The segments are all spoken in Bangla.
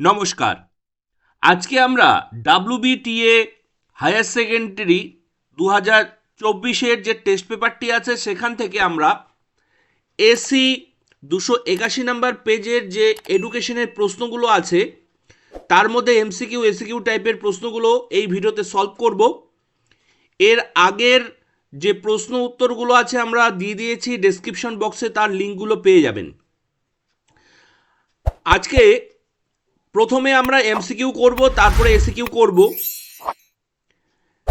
নমস্কার। আজকে আমরা ডাব্লিউবিটিএ হায়ার সেকেন্ডারি দু হাজার চব্বিশের যে টেস্ট পেপারটি আছে, সেখান থেকে আমরা এসি দুশো একাশি নাম্বার পেজের যে এডুকেশনের প্রশ্নগুলো আছে, তার মধ্যে এমসিকিউ এসিকিউ টাইপের প্রশ্নগুলো এই ভিডিওতে সলভ করব। এর আগের যে প্রশ্ন উত্তরগুলো আছে, আমরা দিয়ে দিয়েছি ডেসক্রিপশন বক্সে তার লিঙ্কগুলো পেয়ে যাবেন। আজকে প্রথমে আমরা এমসিকিউ করব, তারপরে এসিকিউ করব।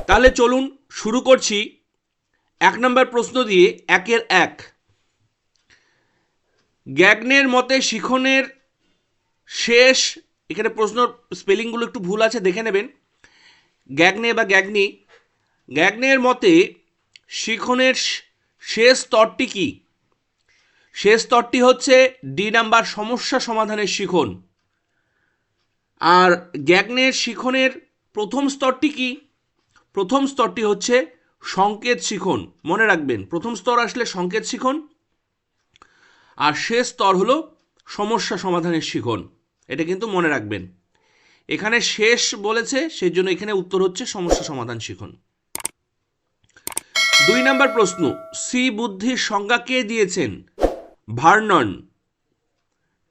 তাহলে চলুন শুরু করছি। এক নম্বর প্রশ্ন দিয়ে, একের এক। গ্যাগনের মতে শিখনের শেষ, এখানে প্রশ্ন স্পেলিংগুলো একটু ভুল আছে, দেখে নেবেন। গ্যাগনে বা গ্যাগনি, গ্যাগনের মতে শিখনের শেষ স্তরটি কি? শেষ স্তরটি হচ্ছে ডি নাম্বার সমস্যা সমাধানের শিখন। আর গ্যাগনের শিখনের প্রথম স্তরটি কি? প্রথম স্তরটি হচ্ছে সংকেত শিখন। মনে রাখবেন, প্রথম স্তর আসলে সংকেত শিখন, আর শেষ স্তর হলো সমস্যা সমাধানের শিখন। এটা কিন্তু মনে রাখবেন। এখানে শেষ বলেছে সেই জন্য এখানে উত্তর হচ্ছে সমস্যা সমাধান শিখন। দুই নম্বর প্রশ্ন, সি বুদ্ধির সংজ্ঞা কে দিয়েছেন? ভার্নন।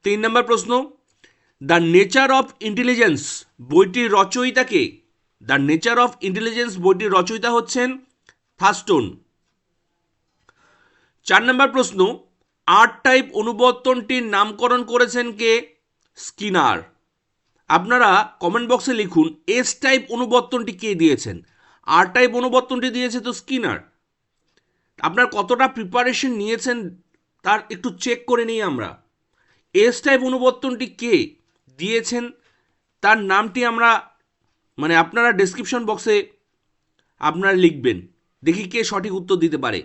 তিন নাম্বার প্রশ্ন দ্য নেচার অফ ইন্টেলিজেন্স বইটির রচয়িতাকে। দ্য নেচার অফ ইন্টেলিজেন্স বইটির রচয়িতা হচ্ছেন থাস্টোন। চার নম্বর প্রশ্ন আর্ট টাইপ অনুবর্তনটির নামকরণ করেছেন কে? স্কিনার। আপনারা কমেন্ট বক্সে লিখুন এস টাইপ অনুবর্তনটি কে দিয়েছেন? আর টাইপ অনুবর্তনটি দিয়েছে তো স্কিনার। আপনার কতটা প্রিপারেশন নিয়েছেন তার একটু চেক করে নিই আমরা। এস টাইপ অনুবর্তনটি কে? দিয়েছেন, তার নামটি আমরা মানে আপনারা ডেসক্রিপশন বক্সে আপনারা লিখবেন। দেখি কে সঠিক উত্তর দিতে পারে।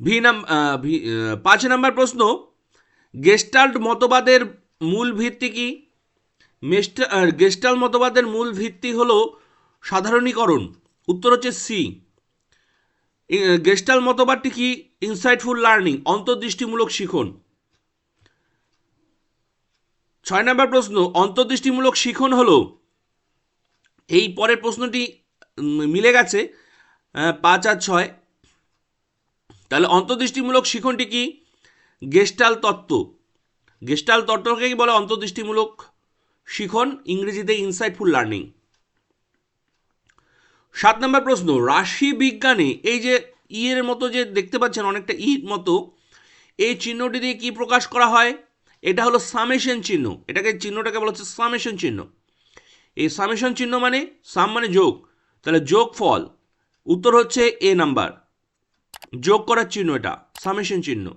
ভি নাম পাঁচ নাম্বার প্রশ্ন গেস্টাল্ট মতবাদের মূল ভিত্তি কি? গেস্টাল মতবাদের মূল ভিত্তি হলো সাধারণীকরণ। উত্তর হচ্ছে সি। গেস্টাল মতবাদটি কি? ইনসাইটফুল লার্নিং অন্তর্দৃষ্টিমূলক শিখন। ছয় নম্বর প্রশ্ন, অন্তর্দৃষ্টিমূলক শিখন হলো, এই পরের প্রশ্নটি মিলে গেছে পাঁচ আর ছয়। তাহলে অন্তর্দৃষ্টিমূলক শিখনটি কি? গেস্টাল তত্ত্ব। গেস্টাল তত্ত্বকেই বলে অন্তর্দৃষ্টিমূলক শিখন, ইংরেজিতে ইনসাইটফুল লার্নিং। সাত নম্বর প্রশ্ন, রাশি বিজ্ঞানে, এই যে ইয়ের মতো যে দেখতে পাচ্ছেন, অনেকটা ই মতো, এই চিহ্নটি দিয়ে কি প্রকাশ করা হয়? এটা হলো সামেশন চিহ্ন। এটাকে চিহ্নটাকে বলা হচ্ছে সামেশন চিহ্ন। এই সামেশন চিহ্ন মানে সাম মানে যোগ। তাহলে যোগ ফল। উত্তর হচ্ছে এ নাম্বার যোগ করার চিহ্ন এটা সামেশন চিহ্ন।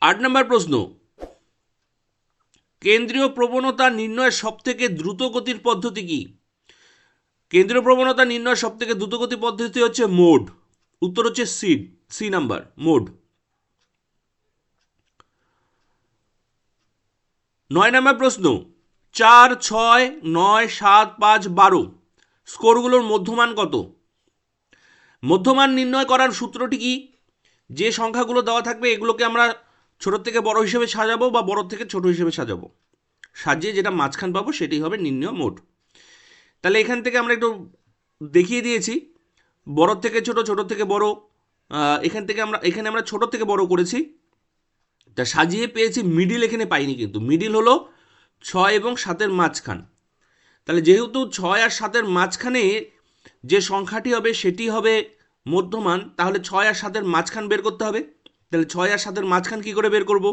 আট নম্বর প্রশ্ন। কেন্দ্রীয় প্রবণতা নির্ণয়ের সবথেকে দ্রুত গতির পদ্ধতি কি? কেন্দ্রীয় প্রবণতা নির্ণয়ের সব সবথেকে দ্রুতগতি পদ্ধতি হচ্ছে মোড উত্তর হচ্ছে সি সি নাম্বার মোড নয় নম্বর প্রশ্ন, চার, ছয়, নয়, সাত, পাঁচ, বারো, স্কোরগুলোর মধ্যমান কত? মধ্যমান নির্ণয় করার সূত্রটি কি? যে সংখ্যাগুলো দেওয়া থাকবে এগুলোকে আমরা ছোট থেকে বড় হিসেবে সাজাবো বা বড় থেকে ছোট হিসেবে সাজাবো। সাজিয়ে যেটা মাঝখান পাবো সেটি হবে নির্ণয় মোট। তাহলে এখান থেকে আমরা একটু দেখিয়ে দিয়েছি, বড় থেকে ছোট ছোট থেকে বড় এখান থেকে আমরা, এখানে আমরা ছোট থেকে বড় করেছি তা সাজিয়ে পেয়েছি মিডিল এখানে পাইনি কিন্তু। মিডিল হলো ছয় এবং সাতের মাঝখান। তাহলে যেহেতু ছয় আর সাতের মাঝখানে যে সংখ্যাটি হবে সেটি হবে মধ্যমান, তাহলে ছয় আর সাতের মাঝখান বের করতে হবে। তাহলে ছয় আর সাতের মাঝখান কি করে বের করব?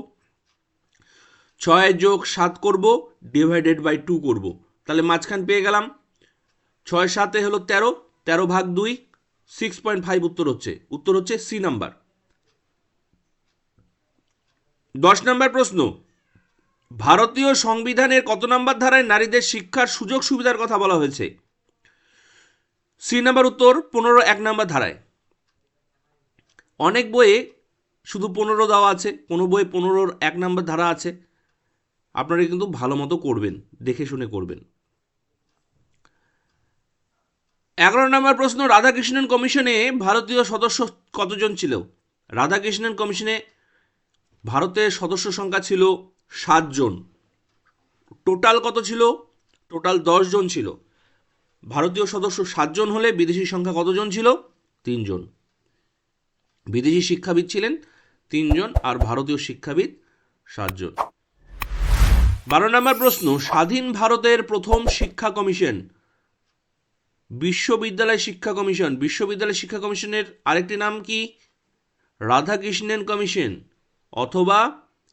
ছয় যোগ সাত করব ডিভাইডেড বাই টু করব। তাহলে মাঝখান পেয়ে গেলাম। ছয় সাতে হলো তেরো তেরো ভাগ দুই সিক্স পয়েন্ট ফাইভ উত্তর হচ্ছে। উত্তর হচ্ছে সি নাম্বার দশ নম্বর প্রশ্ন। ভারতীয় সংবিধানের কত নম্বর ধারায় নারীদের শিক্ষার সুযোগ সুবিধার কথা বলা হয়েছে? সি নাম্বার উত্তর, পনেরো, এক নম্বর ধারায়। অনেক বইয়ে শুধু পনেরো দেওয়া আছে, কোনো বইয়ে পনেরোর এক নম্বর ধারা আছে। আপনারা কিন্তু ভালো মতো করবেন, দেখে শুনে করবেন। এগারো নম্বর প্রশ্ন, রাধাকৃষ্ণন কমিশনে ভারতীয় সদস্য কতজন ছিল? রাধাকৃষ্ণন কমিশনে ভারতের সদস্য সংখ্যা ছিল সাতজন। টোটাল কত ছিল? টোটাল জন ছিল। ভারতীয় সদস্য সাতজন হলে বিদেশি সংখ্যা কতজন ছিল? তিনজন। বিদেশি শিক্ষাবিদ ছিলেন তিনজন আর ভারতীয় শিক্ষাবিদ সাতজন। বারো নম্বর প্রশ্ন, স্বাধীন ভারতের প্রথম শিক্ষা কমিশন, বিশ্ববিদ্যালয় শিক্ষা কমিশন, বিশ্ববিদ্যালয় শিক্ষা কমিশনের আরেকটি নাম কি? রাধাকৃষ্ণন কমিশন। অথবা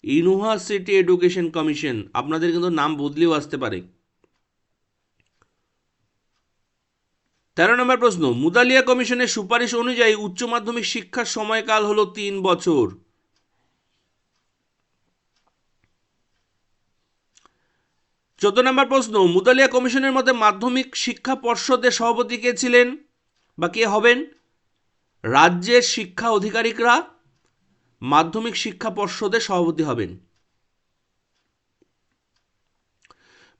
ইউনিভার্সিটি এডুকেশন কমিশন আপনাদের কিন্তু নাম বদলেও আসতে পারে। তেরো নম্বর প্রশ্ন, মুদালিয়া কমিশনের সুপারিশ অনুযায়ী উচ্চ মাধ্যমিক শিক্ষার সময়কাল হলো তিন বছর। চোদ্দ নম্বর প্রশ্ন, মুদালিয়া কমিশনের মতে মাধ্যমিক শিক্ষা পর্ষদের সভাপতি কে ছিলেন বা কে হবেন? রাজ্যের শিক্ষা আধিকারিকরা মাধ্যমিক শিক্ষা পর্ষদের সভাপতি হবেন।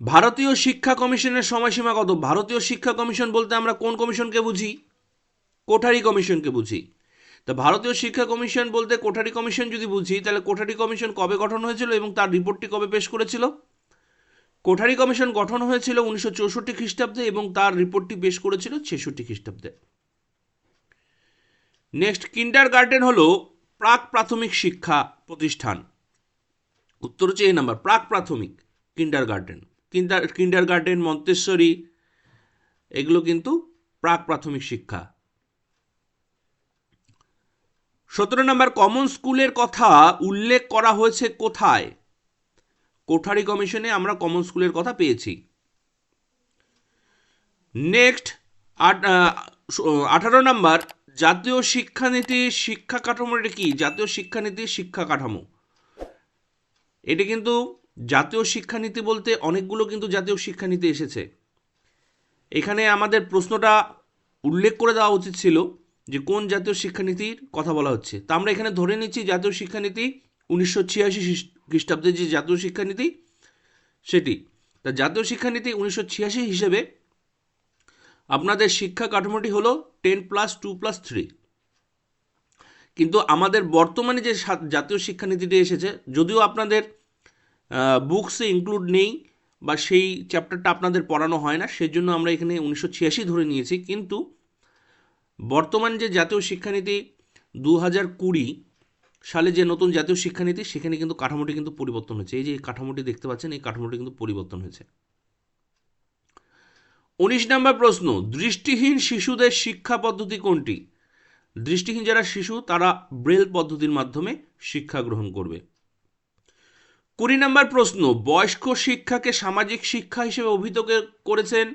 ভারতীয় শিক্ষা কমিশনের সময়সীমা কত? ভারতীয় শিক্ষা কমিশন বলতে আমরা কোন কমিশনকে বুঝি? কোঠারি কমিশনকে বুঝি। তা ভারতীয় শিক্ষা কমিশন বলতে কোঠারি কমিশন যদি বুঝি, তাহলে কোঠারি কমিশন কবে গঠন হয়েছিল এবং তার রিপোর্টটি কবে পেশ করেছিল? কোঠারি কমিশন গঠন হয়েছিল উনিশশো চৌষট্টি খ্রিস্টাব্দে এবং তার রিপোর্টটি পেশ করেছিল ছেষট্টি খ্রিস্টাব্দে। নেক্সট কিন্ডার গার্ডেন হলো প্রাক প্রাথমিক শিক্ষা প্রতিষ্ঠান। উত্তর হচ্ছে এই নাম্বার, প্রাক প্রাথমিক kindergarten kinder kindergarten Montessori, এগুলো কিন্তু প্রাক প্রাথমিক শিক্ষা। সতেরো নম্বর কমন স্কুলের কথা উল্লেখ করা হয়েছে কোথায়? কোঠারি কমিশনে আমরা কমন স্কুলের কথা পেয়েছি। নেক্সট আঠারো নম্বর জাতীয় শিক্ষানীতি, শিক্ষা কাঠামো এটা কি? জাতীয় শিক্ষানীতি, শিক্ষা কাঠামো। এটি কিন্তু জাতীয় শিক্ষানীতি বলতে অনেকগুলো কিন্তু জাতীয় শিক্ষানীতি এসেছে। এখানে আমাদের প্রশ্নটা উল্লেখ করে দেওয়া উচিত ছিল যে কোন জাতীয় শিক্ষানীতির কথা বলা হচ্ছে। তা আমরা এখানে ধরে নিচ্ছি জাতীয় শিক্ষানীতি উনিশশো ছিয়াশি খ্রিস্টাব্দের যে জাতীয় শিক্ষানীতি, সেটি। তা জাতীয় শিক্ষানীতি উনিশশো ছিয়াশি হিসেবে আপনাদের শিক্ষা কাঠামোটি হলো ten plus, two plus, three. কিন্তু আমাদের বর্তমানে যে জাতীয় শিক্ষানীতিটি এসেছে, যদিও আপনাদের বুকসে ইনক্লুড নেই বা সেই চ্যাপ্টারটা আপনাদের পড়ানো হয় না, সেজন্য আমরা এখানে উনিশশো ছিয়াশি ধরে নিয়েছি। কিন্তু বর্তমান যে জাতীয় শিক্ষানীতি দু হাজার কুড়ি সালে যে নতুন জাতীয় শিক্ষানীতি, সেখানে কিন্তু কাঠামোটি কিন্তু পরিবর্তন হয়েছে। এই যে কাঠামোটি দেখতে পাচ্ছেন, এই কাঠামোটি কিন্তু পরিবর্তন হয়েছে। উনিশ নম্বর প্রশ্ন, দৃষ্টিহীন শিশুদের শিক্ষা পদ্ধতি কোনটি? দৃষ্টিহীন যারা শিশু, তারা ব্রেল পদ্ধতির মাধ্যমে শিক্ষা গ্রহণ করবে। কুড়ি নম্বর প্রশ্ন, বয়স্ক শিক্ষাকে সামাজিক শিক্ষা হিসেবে অভিহিত করেছেন?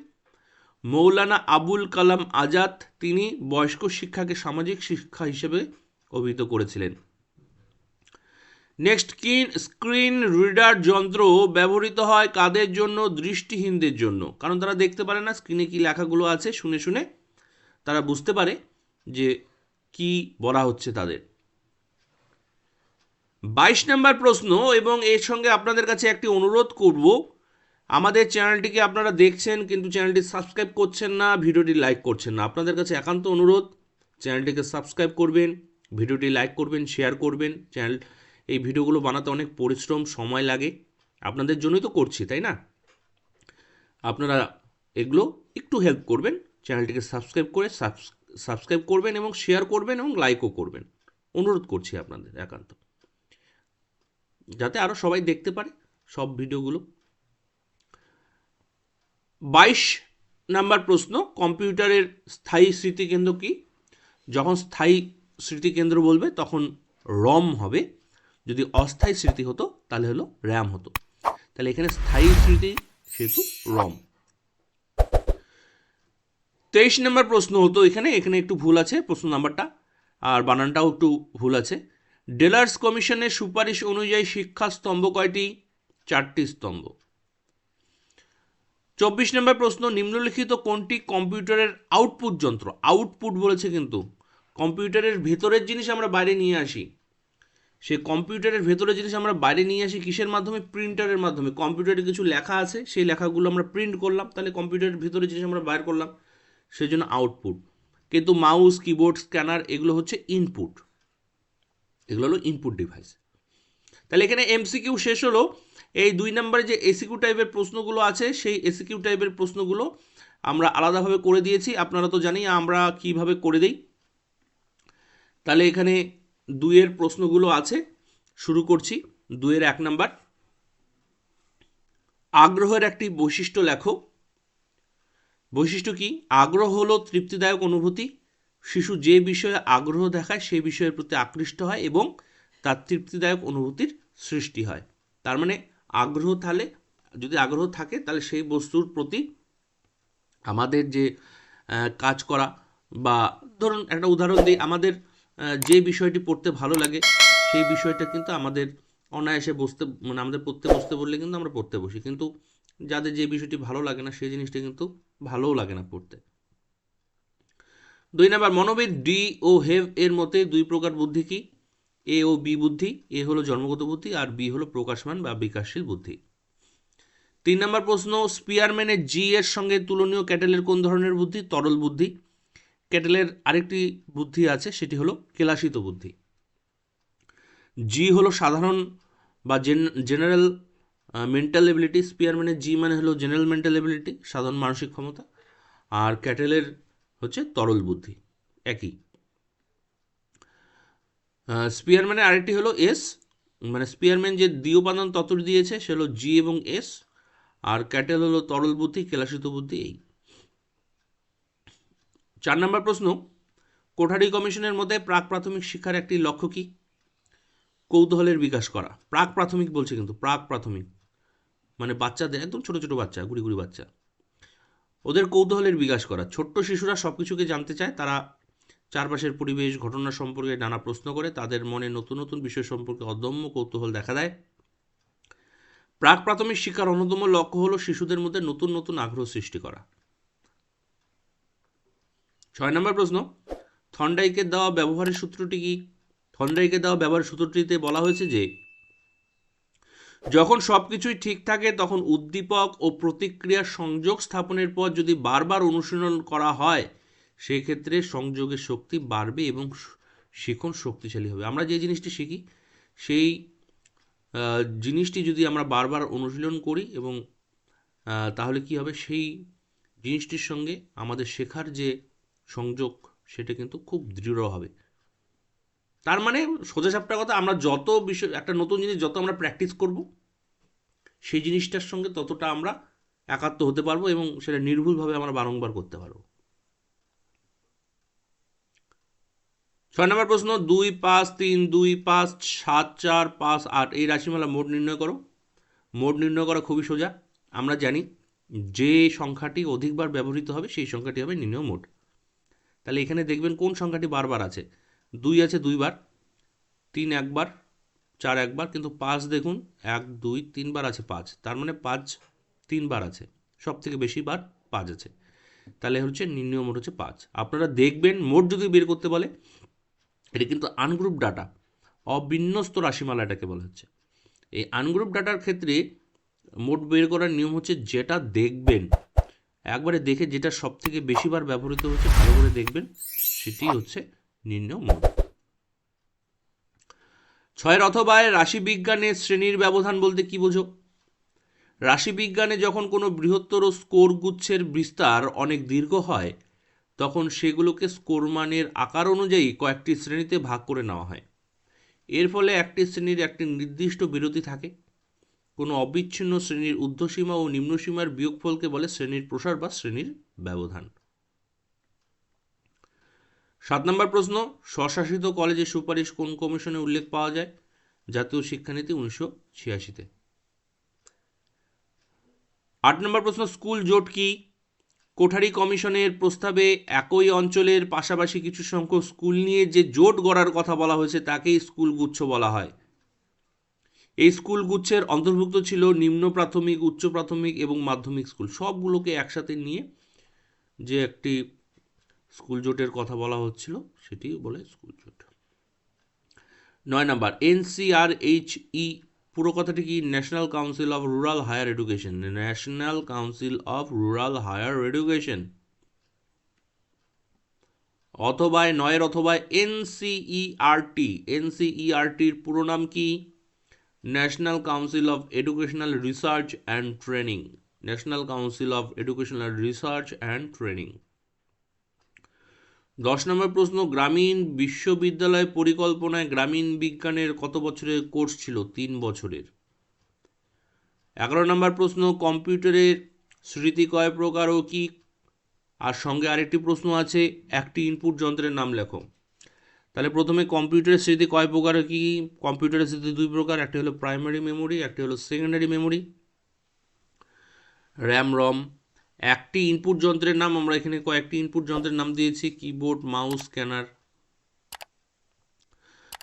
মৌলানা আবুল কালাম আজাদ, তিনি বয়স্ক শিক্ষাকে সামাজিক শিক্ষা হিসেবে অভিহিত করেছিলেন। নেক্সট কিন স্ক্রিন রিডার যন্ত্র ব্যবহৃত হয় কাদের জন্য? দৃষ্টিহীনদের জন্য। কারণ তারা দেখতে পারে না স্ক্রিনে কি লেখাগুলো আছে, শুনে শুনে তারা বুঝতে পারে যে কি বলা হচ্ছে তাদের। বাইশ নম্বর প্রশ্ন, এবং এর সঙ্গে আপনাদের কাছে একটি অনুরোধ করব। আমাদের চ্যানেলটিকে আপনারা দেখছেন, কিন্তু চ্যানেলটি সাবস্ক্রাইব করছেন না, ভিডিওটি লাইক করছেন না। আপনাদের কাছে একান্ত অনুরোধ, চ্যানেলটিকে সাবস্ক্রাইব করবেন, ভিডিওটি লাইক করবেন, শেয়ার করবেন, চ্যানেল এই ভিডিওগুলো বানাতে অনেক পরিশ্রম, সময় লাগে। আপনাদের জন্যই তো করছি, তাই না? আপনারা এগুলো একটু হেল্প করবেন, চ্যানেলটিকে সাবস্ক্রাইব করে সাবস্ক্রাইব করবেন এবং শেয়ার করবেন এবং লাইকও করবেন। অনুরোধ করছি আপনাদের একান্ত। যাতে আরও সবাই দেখতে পারে সব ভিডিওগুলো। বাইশ নাম্বার প্রশ্ন, কম্পিউটারের স্থায়ী স্মৃতিকেন্দ্র কি? যখন স্থায়ী স্মৃতিকেন্দ্র বলবে, তখন রম হবে। যদি অস্থায়ী স্মৃতি হতো, তাহলে হলো র্যাম হতো। তাহলে এখানে স্থায়ী স্মৃতি সেহেতু রম। তেইশ নম্বর প্রশ্ন হতো এখানে এখানে একটু ভুল আছে প্রশ্ন নাম্বারটা, আর বানানটাও একটু ভুল আছে। ডেলার্স কমিশনের সুপারিশ অনুযায়ী শিক্ষা স্তম্ভ কয়টি? চারটি স্তম্ভ। চব্বিশ নম্বর প্রশ্ন, নিম্নলিখিত কোনটি কম্পিউটারের আউটপুট যন্ত্র? আউটপুট বলেছে কিন্তু, কম্পিউটারের ভেতরের জিনিস আমরা বাইরে নিয়ে আসি। সে কম্পিউটারের ভেতরে জিনিস আমরা বাইরে নিয়ে আসি, কিসের মাধ্যমে? প্রিন্টারের মাধ্যমে। কম্পিউটারে কিছু লেখা আছে, সেই লেখাগুলো আমরা প্রিন্ট করলাম, তাহলে কম্পিউটারের ভেতরে জিনিস আমরা বাইর করলাম সেই জন্য আউটপুট। কিন্তু মাউস, কিবোর্ড, স্ক্যানার, এগুলো হচ্ছে ইনপুট। এগুলো হলো ইনপুট ডিভাইস। তাহলে এখানে এমসিকিউ শেষ হলো। এই দুই নম্বরে যে এসিকিউ টাইপের প্রশ্নগুলো আছে, সেই এসিকিউ টাইপের প্রশ্নগুলো আমরা আলাদাভাবে করে দিয়েছি। আপনারা তো জানি আমরা কীভাবে করে দেই। তাহলে এখানে দুইয়ের প্রশ্নগুলো আছে। শুরু করছি। দুইয়ের এক নাম্বার। আগ্রহের একটি বৈশিষ্ট্য লেখো। বৈশিষ্ট্য কি? আগ্রহ হলো তৃপ্তিদায়ক অনুভূতি। শিশু যে বিষয়ে আগ্রহ দেখায় সেই বিষয়ের প্রতি আকৃষ্ট হয় এবং তার তৃপ্তিদায়ক অনুভূতির সৃষ্টি হয়। তার মানে আগ্রহ তাহলে, যদি আগ্রহ থাকে, তাহলে সেই বস্তুর প্রতি আমাদের যে কাজ করা বা ধরুন একটা উদাহরণ দিই, আমাদের যে বিষয়টি পড়তে ভালো লাগে, সেই বিষয়টা কিন্তু আমাদের অনায়াসে বসতে মানে আমাদের পড়তে বসতে বললে কিন্তু আমরা পড়তে বসি। কিন্তু যাদের যে বিষয়টি ভালো লাগে না, সেই জিনিসটা কিন্তু ভালোও লাগে না পড়তে। দুই নাম্বার, মনোবিদ ডি ও হেভ এর মতে দুই প্রকার বুদ্ধি কি? এ ও বি বুদ্ধি, এ হলো জন্মগত বুদ্ধি, আর বি হলো প্রকাশমান বা বিকাশশীল বুদ্ধি। তিন নম্বর প্রশ্ন, স্পিয়ারম্যানের জি এর সঙ্গে তুলনীয় ক্যাটেলের কোন ধরনের বুদ্ধি? তরল বুদ্ধি। ক্যাটেলের আরেকটি বুদ্ধি আছে, সেটি হলো কেলাসিত বুদ্ধি। জি হলো সাধারণ বা জেনারেল মেন্টাল এবিলিটি স্পিয়ারম্যানের জি মানে হলো জেনারেল মেন্টাল এবিলিটি সাধারণ মানসিক ক্ষমতা। আর ক্যাটেলের হচ্ছে তরল বুদ্ধি, একই। স্পিয়ারম্যানের আরেকটি হলো এস মানে স্পিয়ারম্যান যে দ্বিউপাদান তত্ত্ব দিয়েছে, সে হলো জি এবং এস আর ক্যাটেল হলো তরল বুদ্ধি, কেলাসিত বুদ্ধি, এই। চার নম্বর প্রশ্ন, কোঠারি কমিশনের মধ্যে প্রাক প্রাথমিক শিক্ষার একটি লক্ষ্য কি? কৌতূহলের বিকাশ করা। প্রাক প্রাথমিক বলছে কিন্তু, প্রাক প্রাথমিক। মানে বাচ্চাদের, একদম ছোট ছোট বাচ্চা, গুড়ি গুড়ি বাচ্চা। ওদের কৌতূহলের বিকাশ করা। ছোট্ট শিশুরা সব কিছুকে জানতে চায়, তারা চারপাশের পরিবেশ, ঘটনা সম্পর্কে নানা প্রশ্ন করে, তাদের মনে নতুন নতুন বিষয় সম্পর্কে অদম্য কৌতূহল দেখা দেয়। প্রাক প্রাথমিক শিক্ষার অন্যতম লক্ষ্য হলো শিশুদের মধ্যে নতুন নতুন আগ্রহ সৃষ্টি করা। ছয় নম্বর প্রশ্ন, থন্ডাইকের দেওয়া ব্যবহারের সূত্রটি কি? থন্ডাইকের দেওয়া ব্যবহারের সূত্রটিতে বলা হয়েছে যে, যখন সব কিছুই ঠিক থাকে, তখন উদ্দীপক ও প্রতিক্রিয়ার সংযোগ স্থাপনের পর যদি বারবার অনুশীলন করা হয় সেই ক্ষেত্রে সংযোগের শক্তি বাড়বে এবং শিখন শক্তিশালী হবে। আমরা যে জিনিসটি শিখি, সেই জিনিসটি যদি আমরা বারবার অনুশীলন করি এবং তাহলে কি হবে? সেই জিনিসটির সঙ্গে আমাদের শেখার যে সংযোগ সেটা কিন্তু খুব দৃঢ় হবে তার মানে সোজা সাপটা কথা, আমরা যত বিষয়, একটা নতুন জিনিস যত আমরা প্র্যাকটিস করব, সেই জিনিসটার সঙ্গে ততটা আমরা একাত্ম হতে পারব এবং সেটা নির্ভুলভাবে আমরা বারংবার করতে পারব। ছয় নম্বর প্রশ্ন, দুই, পাঁচ, তিন, দুই, পাঁচ, সাত, চার, পাঁচ, আট, এই রাশিমালা মোট নির্ণয় করো। মোট নির্ণয় করা খুবই সোজা। আমরা জানি যে সংখ্যাটি অধিকবার ব্যবহৃত হবে, সেই সংখ্যাটি হবে নির্ণয় মোট। তাহলে এখানে দেখবেন কোন সংখ্যাটি বারবার আছে। দুই আছে দুইবার, তিন একবার, চার একবার, কিন্তু পাঁচ দেখুন, এক, দুই, তিনবার আছে পাঁচ। তার মানে পাঁচ, তিনবার আছে। সব থেকে বেশি বার পাঁচ আছে। তাহলে হচ্ছে নির্ণয় মোট হচ্ছে পাঁচ। আপনারা দেখবেন, মোট যদি বের করতে বলে, এটা কিন্তু আনগ্রুপ ডাটা, অবিন্যস্ত রাশিমালা এটাকে বলা হচ্ছে। এই আনগ্রুপ ডাটার ক্ষেত্রে মোট বের করার নিয়ম হচ্ছে যেটা দেখবেন। একবারে দেখে যেটা সব থেকে বেশিবার ব্যবহৃত হচ্ছে ভালো করে দেখবেন, সেটি হচ্ছে নির্ণয় মোট ছয়ের অথবায় রাশিবিজ্ঞানের শ্রেণির ব্যবধান বলতে কি বোঝো? রাশিবিজ্ঞানে যখন কোনো বৃহত্তর স্কোর গুচ্ছের বিস্তার অনেক দীর্ঘ হয়, তখন সেগুলোকে স্কোর মানের আকার অনুযায়ী কয়েকটি শ্রেণীতে ভাগ করে নেওয়া হয়। এর ফলে একটি শ্রেণির একটি নির্দিষ্ট বিরতি থাকে। কোনো অবিচ্ছিন্ন শ্রেণির ঊর্ধ্বসীমা ও নিম্নসীমার বিয়োগফলকে বলে শ্রেণির প্রসার বা শ্রেণির ব্যবধান। সাত নম্বর প্রশ্ন, স্বশাসিত কলেজের সুপারিশ কোন কমিশনে উল্লেখ পাওয়া যায়? জাতীয় শিক্ষানীতি উনিশশো ছিয়াশিতে। আট নম্বর প্রশ্ন, স্কুল জোট কি? কোঠারি কমিশনের প্রস্তাবে একই অঞ্চলের পাশাপাশি কিছু সংখ্যক স্কুল নিয়ে যে জোট গড়ার কথা বলা হয়েছে, তাকেই স্কুল গুচ্ছ বলা হয়। এই স্কুল গুচ্ছের অন্তর্ভুক্ত ছিল নিম্ন প্রাথমিক, উচ্চ প্রাথমিক এবং মাধ্যমিক স্কুল। সবগুলোকে একসাথে নিয়ে যে একটি স্কুল জোটের কথা বলা হচ্ছিল, সেটি বলে স্কুল জোট। নয় নাম্বার এনসিআরএইচই পুরো কথাটি কি? National council of rural higher education national council of rural higher education অথবা নয়ের অথবা এনসিইআরটি এনসিইআরটির পুরো নাম কি? National council of educational research and training national council of educational research and training দশ নম্বর প্রশ্ন, গ্রামীণ বিশ্ববিদ্যালয় পরিকল্পনায় গ্রামীণ বিজ্ঞানের কত বছরের কোর্স ছিল? তিন বছরের। এগারো নম্বর প্রশ্ন, কম্পিউটারের স্মৃতি কয় প্রকার ও কি? আর সঙ্গে আরেকটি প্রশ্ন আছে, একটি ইনপুট যন্ত্রের নাম লেখো। তাহলে প্রথমে কম্পিউটারের স্মৃতি কয় প্রকার কি কম্পিউটারের স্মৃতি দুই প্রকার, একটি হলো প্রাইমারি মেমোরি একটি হলো সেকেন্ডারি মেমোরি র্যাম রম একটি ইনপুট যন্ত্রের নাম, আমরা এখানে কয়েকটি ইনপুট যন্ত্রের নাম দিয়েছি কিবোর্ড মাউস স্ক্যানার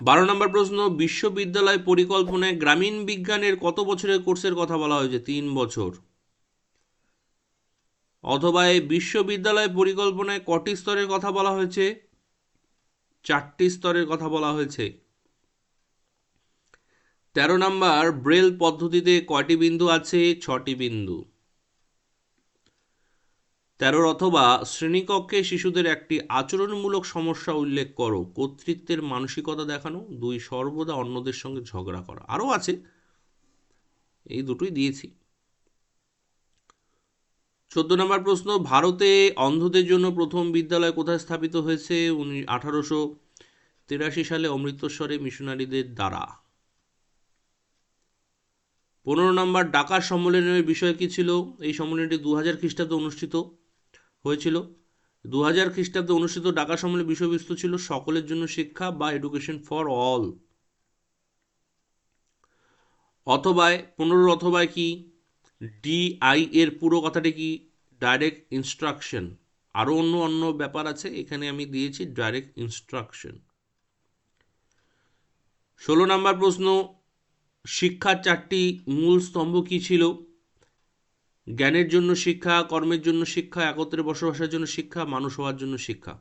বারো নম্বর প্রশ্ন, বিশ্ববিদ্যালয় পরিকল্পনায় গ্রামীণ বিজ্ঞানের কত বছরের কোর্সের কথা বলা হয়েছে? তিন বছর। অথবা এই বিশ্ববিদ্যালয় পরিকল্পনায় কটি স্তরের কথা বলা হয়েছে? চারটি স্তরের কথা বলা হয়েছে। তেরো নম্বর, ব্রেল পদ্ধতিতে কয়টি বিন্দু আছে? ছটি বিন্দু। তেরোর অথবা শ্রেণীকক্ষে শিশুদের একটি আচরণমূলক সমস্যা উল্লেখ করো। কর্তৃত্বের মানসিকতা দেখানো, দুই সর্বদা অন্যদের সঙ্গে ঝগড়া করা। আরও আছে। এই দুটোই দিয়েছি। চোদ্দ নম্বর প্রশ্ন, ভারতে অন্ধদের জন্য প্রথম বিদ্যালয় কোথায় স্থাপিত হয়েছে? উনি আঠারোশো তিরাশি সালে অমৃতসরে মিশনারিদের দ্বারা। পনেরো নম্বর, ডাকার সম্মেলনের বিষয় কি ছিল? এই সম্মেলনটি দু হাজার খ্রিস্টাব্দে অনুষ্ঠিত হয়েছিল। দু হাজার খ্রিস্টাব্দে অনুষ্ঠিত ডাকা সম্মেলনের বিষয়বস্তু ছিল সকলের জন্য শিক্ষা বা এডুকেশন ফর অল অথবায় পনেরো অথবায় কি? ডিআই এর পুরো কথাটি কি? ডাইরেক্ট ইনস্ট্রাকশন আরও অন্য অন্য ব্যাপার আছে, এখানে আমি দিয়েছি ডাইরেক্ট ইনস্ট্রাকশন ষোলো নম্বর প্রশ্ন, শিক্ষার চারটি মূল স্তম্ভ কী ছিল? জ্ঞানের জন্য শিক্ষা, কর্মের জন্য শিক্ষা, একত্রে বসবাসের জন্য শিক্ষা, মানুষ হওয়ার জন্য শিক্ষা।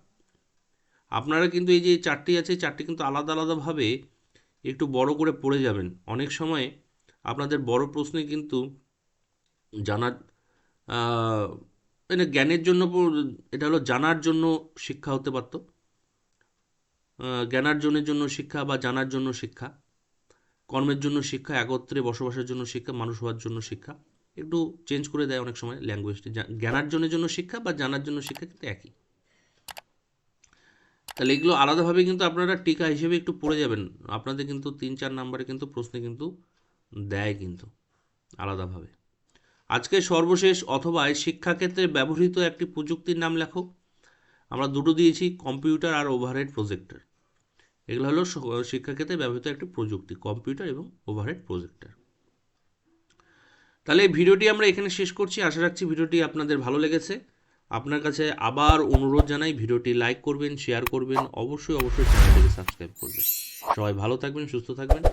আপনারা কিন্তু এই যে চারটি আছে চারটি কিন্তু আলাদা আলাদাভাবে একটু বড় করে পড়ে যাবেন। অনেক সময় আপনাদের বড় প্রশ্নে কিন্তু জানার মানে জ্ঞানের জন্য এটা হলো জানার জন্য শিক্ষা হতে পারতো। জ্ঞানার্জনের জন্য শিক্ষা বা জানার জন্য শিক্ষা, কর্মের জন্য শিক্ষা, একত্রে বসবাসের জন্য শিক্ষা, মানুষ হওয়ার জন্য শিক্ষা, একটু চেঞ্জ করে দেয় অনেক সময় ল্যাঙ্গুয়েজটি জ্ঞানার্জনের জন্য শিক্ষা বা জানার জন্য শিক্ষা কিন্তু একই। তাহলে এগুলো আলাদাভাবে কিন্তু আপনারা টিকা হিসেবে একটু পড়ে যাবেন। আপনাদের কিন্তু তিন চার নাম্বারে কিন্তু প্রশ্নে কিন্তু দেয় কিন্তু আলাদাভাবে। আজকে সর্বশেষ অথবা শিক্ষাক্ষেত্রে ব্যবহৃত একটি প্রযুক্তির নাম লেখো। আমরা দুটো দিয়েছি, কম্পিউটার আর ওভারহেড প্রজেক্টর এগুলো হলো শিক্ষাক্ষেত্রে ব্যবহৃত একটি প্রযুক্তি, কম্পিউটার এবং ওভারহেড প্রজেক্টর তাহলে ভিডিওটি আমরা এখানে শেষ করছি। আশা রাখছি ভিডিওটি আপনাদের ভালো লেগেছে। আপনার কাছে আবার অনুরোধ জানাই, ভিডিওটি লাইক করবেন শেয়ার করবেন, অবশ্যই অবশ্যই চ্যানেলটিকে সাবস্ক্রাইব করবেন। সবাই ভালো থাকবেন, সুস্থ থাকবেন।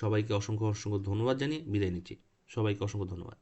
সবাইকে অসংখ্য অসংখ্য ধন্যবাদ জানিয়ে বিদায় নিচ্ছি। সবাইকে অসংখ্য ধন্যবাদ।